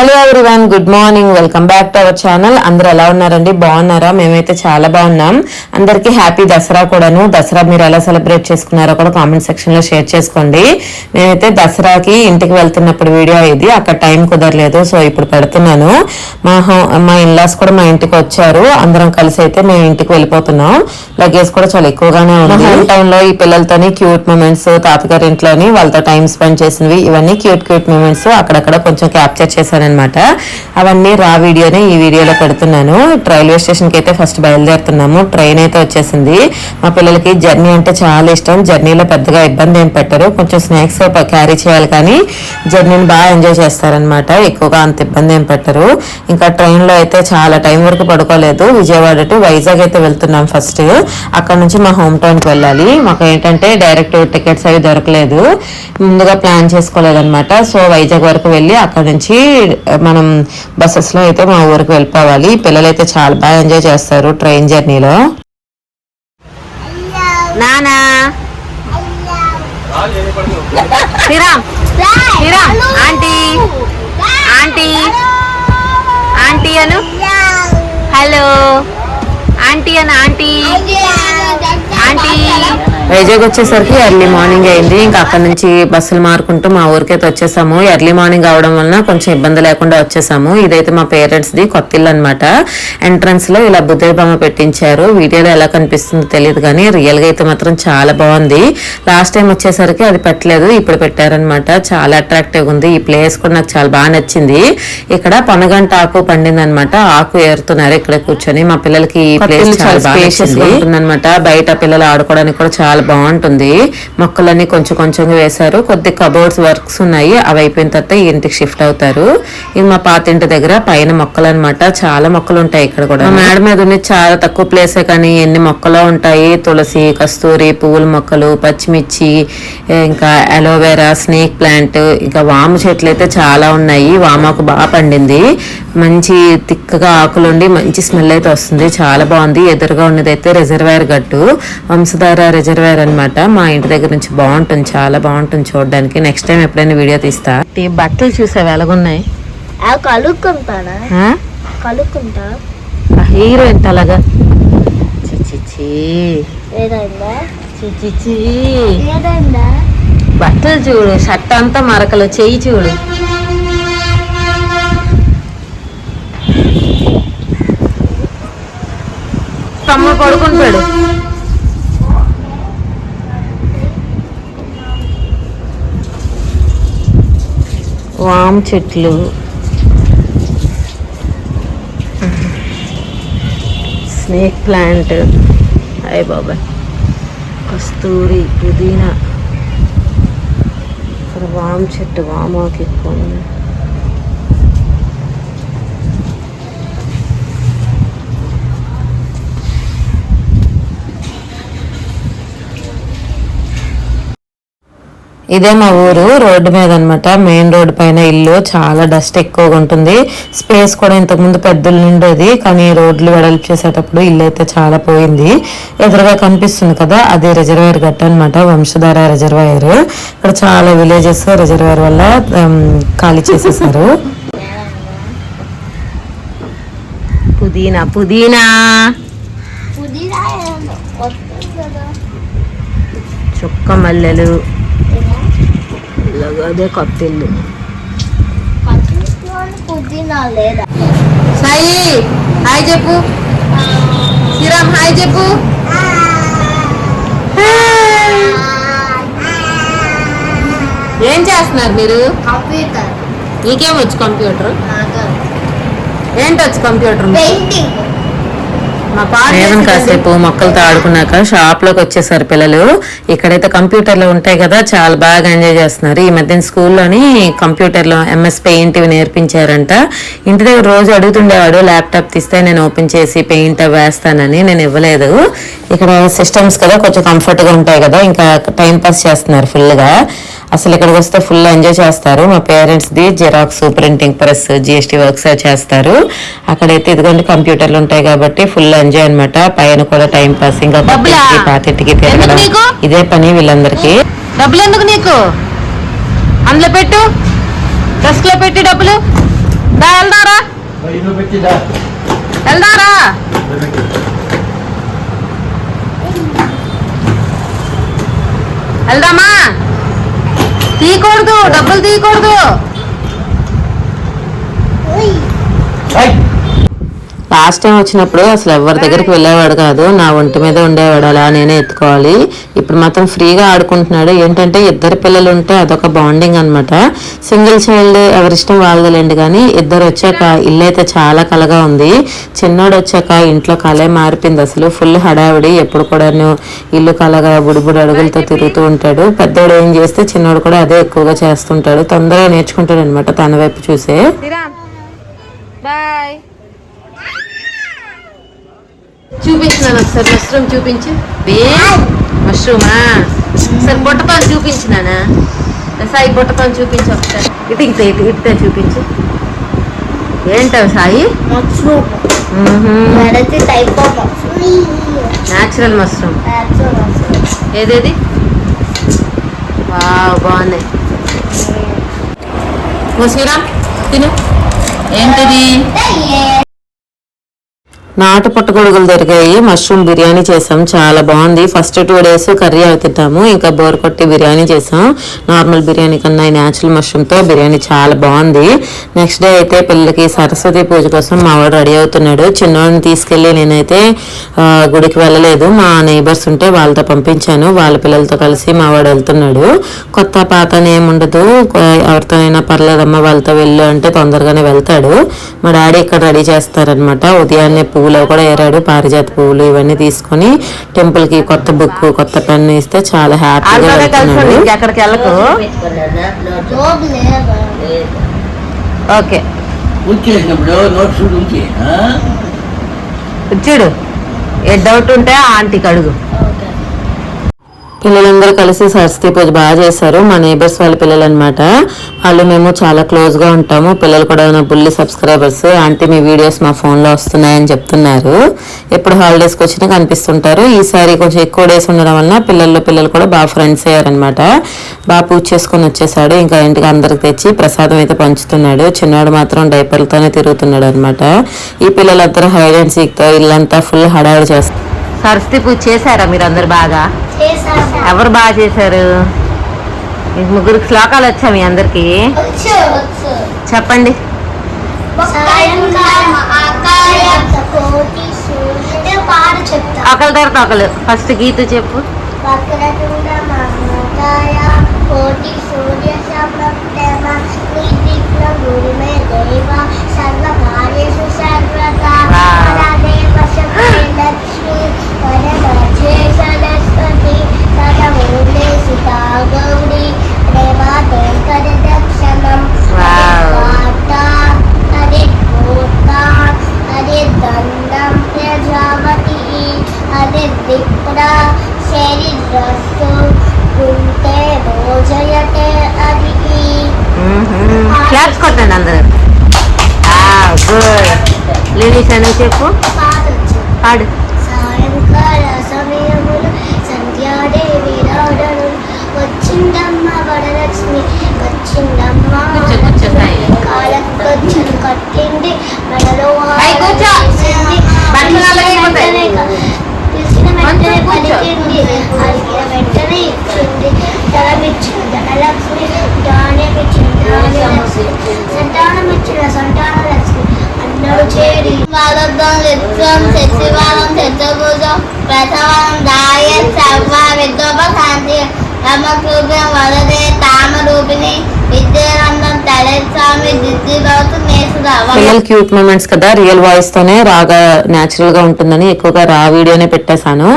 Hello one good morning welcome back to our channel అందరు ఎలా ఉన్నారండి? బాగున్నారా? మేమైతే చాలా బాగున్నాం. అందరికీ హ్యాపీ దసరా కూడాను. దసరా మీరు ఎలా సెలబ్రేట్ చేసుకున్నారో కూడా కామెంట్ సెక్షన్లో షేర్ చేసుకోండి. మేమైతే దసరాకి ఇంటికి వెళ్తున్నప్పుడు వీడియో ఇది. అక్కడ టైం కుదరలేదు సో ఇప్పుడు పెడుతున్నాను. మా హో- మా ఇన్లాస్ కూడా మా ఇంటికి వచ్చారు. అందరం కలిసి అయితే మేము ఇంటికి వెళ్ళిపోతున్నాం. లగేజ్ కూడా చాలా ఎక్కువగానే ఉంది. హోమ్ టౌన్లో ఈ పిల్లలతోని క్యూట్ మూమెంట్స్ తాతగారి ఇంట్లోని వాళ్ళతో టైం స్పెండ్ చేసినవి ఇవన్నీ క్యూట్ క్యూట్ మూమెంట్స్ అక్కడక్కడ కొంచెం క్యాప్చర్ అనమాట అవన్నీ రా వీడియోని ఈ వీడియోలో పెడుతున్నాను. రైల్వే స్టేషన్కి అయితే ఫస్ట్ బయలుదేరుతున్నాము. ట్రైన్ అయితే వచ్చేసింది. మా పిల్లలకి జర్నీ అంటే చాలా ఇష్టం. జర్నీలో పెద్దగా ఇబ్బంది ఏం పెట్టరు. కొంచెం స్నాక్స్ క్యారీ చేయాలి కానీ జర్నీని బాగా ఎంజాయ్ చేస్తారనమాట ఎక్కువగా అంత ఇబ్బంది ఏం పెట్టరు. ఇంకా ట్రైన్లో అయితే చాలా టైం వరకు పడుకోలేదు. విజయవాడ టు వైజాగ్ అయితే వెళ్తున్నాం ఫస్ట్. అక్కడ నుంచి మా హోమ్ టౌన్కి వెళ్ళాలి. మాకు ఏంటంటే డైరెక్ట్ టికెట్స్ అవి దొరకలేదు. ముందుగా ప్లాన్ చేసుకోలేదన్నమాట. సో వైజాగ్ వరకు వెళ్ళి అక్కడ నుంచి మనం బస్సెస్లో అయితే మా ఊరికి వెళ్ళిపోవాలి. పిల్లలు అయితే చాలా బాగా ఎంజాయ్ చేస్తారు ట్రైన్ జర్నీలో నానా? Sriram Sriram aunty? Aunty? Aunty Anu? Hello? Aunty Anu aunty? Aunty? Vizag వచ్చేసరికి ఎర్లీ మార్నింగ్ అయింది. ఇంకా అక్కడ నుంచి బస్సులు మారుకుంటూ మా ఊరికైతే వచ్చేసాము. ఎర్లీ మార్నింగ్ అవడం వలన కొంచెం ఇబ్బంది లేకుండా వచ్చేసాము. ఇదైతే మా పేరెంట్స్ ది కొత్త ఇల్లు అనమాట ఎంట్రన్స్లో ఇలా బుద్ధి బొమ్మ పెట్టించారు. వీడియోలో ఎలా కనిపిస్తుందో తెలియదు కానీ రియల్గా అయితే మాత్రం చాలా బాగుంది. లాస్ట్ టైం వచ్చేసరికి అది పెట్టలేదు. ఇప్పుడు పెట్టారనమాట చాలా అట్రాక్టివ్ ఉంది. ఈ ప్లేస్ కూడా నాకు చాలా బాగా నచ్చింది. ఇక్కడ పొనగంట ఆకు పండింది అనమాట ఆకు ఏరుతున్నారు ఇక్కడ కూర్చొని. మా పిల్లలకి ఈ ప్లేస్ చాలా స్పేషియస్ ఉంటుందన్నమాట. బయట పిల్లలు ఆడుకోవడానికి కూడా చాలా బాగుంటుంది. మొక్కలన్నీ కొంచెం కొంచెంగా వేశారు. కొద్ది కబోర్డ్స్ వర్క్స్ ఉన్నాయి. అవి అయిపోయిన తర్వాత ఈ ఇంటికి షిఫ్ట్ అవుతారు. ఇది మా పాత ఇంటి దగ్గర పైన మొక్కలు అనమాట చాలా మొక్కలు ఉంటాయి ఇక్కడ కూడా. మేడం మేడ మీద ఉన్నది చాలా తక్కువ ప్లేసే కానీ ఎన్ని మొక్కలు ఉంటాయి? తులసి కస్తూరి పువ్వుల మొక్కలు పచ్చిమిర్చి ఇంకా అలోవెరా స్నేక్ ప్లాంట్ ఇంకా వాము చెట్లు అయితే చాలా ఉన్నాయి. వామాకు బాగా పండింది. మంచి తిక్కగా ఆకులుండి మంచి స్మెల్ అయితే వస్తుంది. చాలా బాగుంది. ఎదురుగా ఉన్నదైతే రిజర్వాయర్ గట్టు. వంశధార రిజర్వాయర్ అన్నమాట మా ఇంటి దగ్గర నుంచి బాగుంటుంది చాలా బాగుంటుంది చూడడానికి. నెక్స్ట్ టైం ఎప్పుడైనా వీడియో తీస్తా. ఈ బట్టలు చూసావు ఎలాగున్నాయి ఆ కలుక్కుంటానా? ఆ? కలుక్కుంటా? హీరోయిన్ అలాగా? బట్టలు చూడు షర్ట్ అంతా మరకలు చెయ్యి చూడు. తమ్ముడు పడుకుంటాడు వామ్ చెట్లు. Snake plant. అయ్య బాబాయ్. కస్తూరి పుదీనా. ఇక్కడ వామ్ చెట్టు వామాకి ఎక్కువ ఇదే మా ఊరు రోడ్డు మీద అన్నమాట మెయిన్ రోడ్డు పైన ఇల్లు చాలా డస్ట్ ఎక్కువగా ఉంటుంది. స్పేస్ కూడా ఇంతకుముందు పెద్దలు ఉండేది కానీ రోడ్లు వెడల్పు చేసేటప్పుడు ఇల్లు అయితే చాలా పోయింది. ఎదురుగా కనిపిస్తుంది కదా అది రిజర్వాయర్ గట్ట అనమాట వంశధార రిజర్వాయర్. ఇక్కడ చాలా విలేజెస్ రిజర్వాయర్ వల్ల ఖాళీ చేసేసారు. పుదీనా పుదీనా! చుక్క మల్లెలు. అదే కొత్త ఇల్లు సాయి హాయ్ చెప్పు. శ్రీరామ్ హాయ్ చెప్పు. ఏం చేస్తున్నారు మీరు? కంప్యూటర్ నీకేం వచ్చు కంప్యూటర్ ఏంటి వచ్చు కంప్యూటర్ పెయింటింగ్ రేవన్ కాసేపు మొక్కలతో ఆడుకున్నాక షాప్లోకి వచ్చేసారు పిల్లలు. ఇక్కడైతే కంప్యూటర్లు ఉంటాయి కదా చాలా బాగా ఎంజాయ్ చేస్తున్నారు. ఈ మధ్యన స్కూల్లోని కంప్యూటర్లో ఎంఎస్ పెయింట్ ఇవి నేర్పించారంట. ఇంటి దగ్గర రోజు అడుగుతుండేవాడు ల్యాప్టాప్ తీస్తే నేను ఓపెన్ చేసి పెయింట్ అవి వేస్తానని నేను ఇవ్వలేదు. ఇక్కడ సిస్టమ్స్ కదా కొంచెం comfort గా ఉంటాయి కదా ఇంకా టైం పాస్ చేస్తున్నారు full గా. అసలు ఇక్కడికి వస్తే ఫుల్ ఎంజాయ్ చేస్తారు. మా parents the xerox printing press GST works చేస్తారు. అక్కడైతే ఇదిగోండి కంప్యూటర్లు ఉంటాయి కాబట్టి ఫుల్ ఎంజాయ్ అన్నమాట. పైన కూడా టైం పాస్ ఇంకా పాతింటికి తిరగడం. ఇదే పని వీళ్ళందరికీ. డబ్బులు ఎందుకు నీకు? అందులో పెట్టు. డెస్క్లో పెట్టి డబ్బులు. వెళ్దారా. వెళ్దారా. వెళ్దామా? తీయకూడదు డబ్బులు తీయకూడదు. లాస్ట్ టైం వచ్చినప్పుడు అసలు ఎవరి దగ్గరికి వెళ్ళేవాడు కాదు. నా ఒంటి మీద ఉండేవాడు. అలా నేనే ఎత్తుకోవాలి. ఇప్పుడు మాత్రం ఫ్రీగా ఆడుకుంటున్నాడు. ఏంటంటే ఇద్దరు పిల్లలు ఉంటే అదొక బాండింగ్ అనమాట సింగిల్ చైల్డ్ ఎవరిష్టం వాళ్ళదేలేండి. కానీ ఇద్దరు వచ్చాక ఇల్లు అయితే చాలా కలగా ఉంది. చిన్నోడు వచ్చాక ఇంట్లో కలే మారిపోయింది. అసలు ఫుల్ హడావిడి. ఎప్పుడు కూడాను ఇల్లు కలగా బుడిబుడి అడుగులతో తిరుగుతూ ఉంటాడు. పెద్దోడు ఏం చేస్తే చిన్నోడు కూడా అదే ఎక్కువగా చేస్తుంటాడు. తొందరగా నేర్చుకుంటాడు అనమాట తన వైపు చూసే. బాయ్ చూపించినాను ఒకసారి మష్రూమ్ చూపించు. మష్రూమా ఒకసారి బుట్టపాలు చూపించినానా? సాయి బుట్టపాలు చూపించు ఒకసారి. ఇటు ఇటు ఇటు ఇటుతే చూపించు. ఏంటవి సాయి? Natural mushroom. ఏదేది? బాగున్నాయి ఓ శ్రీరామ్ తిను. ఏంటిది? నాటు పుట్టగొడుగులు దొరికాయి. మష్రూమ్ బిర్యానీ చేసాం. చాలా బాగుంది. ఫస్ట్ టూ డేస్ కర్రీ అవి తింటాము. ఇంకా బోర్ కొట్టి బిర్యానీ చేసాం. నార్మల్ బిర్యానీ కన్నా ఈ న్యాచురల్ మష్రూమ్తో బిర్యానీ చాలా బాగుంది. నెక్స్ట్ డే అయితే పిల్లలకి సరస్వతి పూజ కోసం మా వాడు రెడీ అవుతున్నాడు. చిన్నవాడిని తీసుకెళ్ళి నేనైతే గుడికి వెళ్ళలేదు. మా నైబర్స్ ఉంటే వాళ్ళతో పంపించాను. వాళ్ళ పిల్లలతో కలిసి మా వాడు వెళ్తున్నాడు. కొత్త పాత అని ఏముండదు ఎవరితోనైనా పర్లేదమ్మా వాళ్ళతో వెళ్ళు అంటే తొందరగానే వెళ్తాడు. మా డాడీ ఇక్కడ రెడీ చేస్తారనమాట ఉదయాన్నే పువ్వులు కూడా ఏరాడు పారిజాత పువ్వులు ఇవన్నీ తీసుకొని టెంపుల్కి కొత్త బుక్ కొత్త పెన్ ఇస్తే చాలా హ్యాపీగా? ఓకే చూడు ఏ డౌట్ ఉంటే ఆంటీకి అడుగు. పిల్లలందరూ కలిసి సరస్వతి పూజ బాగా చేశారు. మా నేబర్స్ వాళ్ళ పిల్లలు అనమాట వాళ్ళు మేము చాలా క్లోజ్గా ఉంటాము. పిల్లలు కూడా నా బుల్లి సబ్స్క్రైబర్స్ ఆంటీ మీ వీడియోస్ మా ఫోన్లో వస్తున్నాయని చెప్తున్నారు. ఎప్పుడు హాలిడేస్కి వచ్చినా కనిపిస్తుంటారు. ఈసారి కొంచెం ఎక్కువ డేస్ ఉండడం వలన పిల్లలు పిల్లలు కూడా బాగా ఫ్రెండ్స్ అయ్యారనమాట. బాగా పూజ చేసుకొని వచ్చేసాడు. ఇంకా ఇంటికి అందరికి తెచ్చి ప్రసాదం అయితే పంచుతున్నాడు. చిన్నవాడు మాత్రం డైపర్లతోనే తిరుగుతున్నాడు అనమాట ఈ పిల్లలందరూ హైడ్ అండ్ సీక్తో ఇల్లంతా ఫుల్ హడావిడి చేస్తారు సరస్వతి పూజ చేశారా మీరు అందరు బాగా. ఎవరు బాగా చేశారు? మీకు ముగ్గురికి శ్లోకాలు వచ్చా మీ అందరికి. చెప్పండి. ఒకరి తర్వాత ఒకరు ఫస్ట్ గీత చెప్పు. కోటి లేడీస్ అని చెప్పు. పాడు. సాయంకాల సమయములు సంధ్యాదేవి రాడను వచ్చిందమ్మ వరలక్ష్మి వచ్చిందమ్మ. కాలకొచ్చను కట్టింది. మెడలో. పిలిచిన వెంటనే. పలికింది అడిగిన వెంటనే ఇచ్చింది. ధనమిచ్చిన ధనలక్ష్మి ధాన్యమిచ్చిన ధాన్యలక్ష్మి సంతానమిచ్చిన సంతాన లక్ష్మి అందరూ వాదం నిత్యం శశివారం శత్రుభుజం ప్రసవం దాయ సర్వ విద్యోప శాంతి రమకృపం వరదే తామరూపిణి రియల్ పిల్లలు క్యూట్ మూమెంట్స్ కదా రియల్ వాయిస్ తోనే రాగా న్యాచురల్గా ఉంటుందని ఎక్కువగా రా వీడియోనే పెట్టేశాను.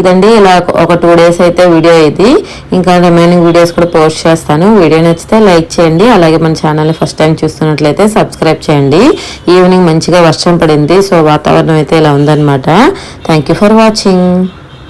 ఇదండి ఇలా ఒక టూ డేస్ అయితే వీడియో ఇది. ఇంకా రిమైనింగ్ వీడియోస్ కూడా పోస్ట్ చేస్తాను. వీడియో నచ్చితే లైక్ చేయండి. అలాగే మన ఛానల్ని ఫస్ట్ టైం చూస్తున్నట్లయితే సబ్స్క్రైబ్ చేయండి. ఈవినింగ్ మంచిగా వర్షం పడింది సో వాతావరణం అయితే ఇలా ఉందన్నమాట. Thank you for watching